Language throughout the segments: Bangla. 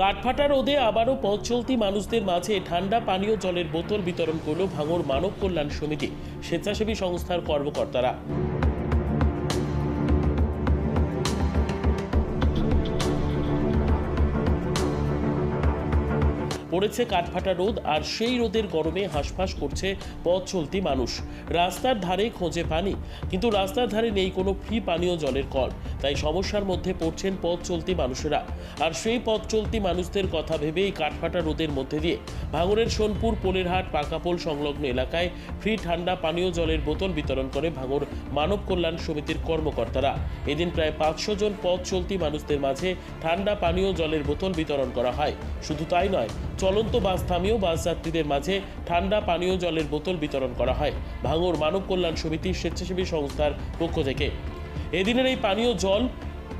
কাঠফাটা রোদে আবারও পথ চলতি মানুষদের মাঝে ঠান্ডা পানীয় জলের বোতল বিতরণ করল ভাঙর মানব কল্যাণ সমিতি, স্বেচ্ছাসেবী সংস্থার কর্মকর্তারা। পড়েছে কাঠফাটা রোদ আর সেই রোদের গরমে হাঁসফাঁস করছে পথ চলতি মানুষ। রাস্তার ধারে খোঁজে পানি, কিন্তু রাস্তার ধারে নেই কোনো ফ্রি পানীয় জলের কল। তাই সমস্যার মধ্যে পড়ছেন পথ চলতি মানুষেরা। আর সেই পথ চলতি মানুষদের কথা ভেবেই কাঠফাটা রোদের মধ্যে দিয়ে ভাঙড়ের সোনপুর, পোলেরহাট, পাকাপোল সংলগ্ন এলাকায় ফ্রি ঠান্ডা পানীয় জলের বোতল বিতরণ করে ভাঙড় মানব কল্যাণ সমিতির কর্মকর্তারা। এদিন প্রায় পাঁচশো জন পথ চলতি মানুষদের মাঝে ঠান্ডা পানীয় জলের বোতল বিতরণ করা হয়। শুধু তাই নয় চলন্ত বাস থামিয়েও বাস যাত্রীদের মাঝে ঠান্ডা পানীয় জলের বোতল বিতরণ করা হয়। ভাঙর মানব কল্যাণ সমিতির স্বেচ্ছাসেবী সংস্থার পক্ষ থেকে। এদিনের এই পানীয় জল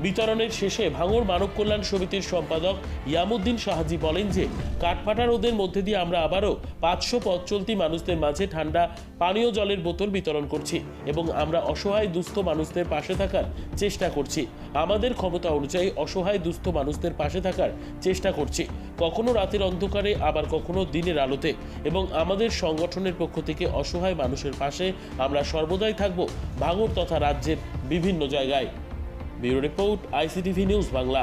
বিতরণের শেষে ভাঙড় মানব কল্যাণ সমিতির সম্পাদক ইয়ামুদ্দিন সাহাজি বলেন যে, কাঠফাটা রোদের মধ্যে দিয়ে আমরা আবারও পাঁচশো পথ চলতি মানুষদের মাঝে ঠান্ডা পানীয় জলের বোতল বিতরণ করছি এবং আমরা অসহায় দুস্থ মানুষদের পাশে থাকার চেষ্টা করছি। আমাদের ক্ষমতা অনুযায়ী অসহায় দুস্থ মানুষদের পাশে থাকার চেষ্টা করছি। কখনো রাতের অন্ধকারে, আবার কখনো দিনের আলোতে এবং আমাদের সংগঠনের পক্ষ থেকে অসহায় মানুষের পাশে আমরা সর্বদাই থাকব ভাঙড় তথা রাজ্যের বিভিন্ন জায়গায়। bureau report ICTV news Bangla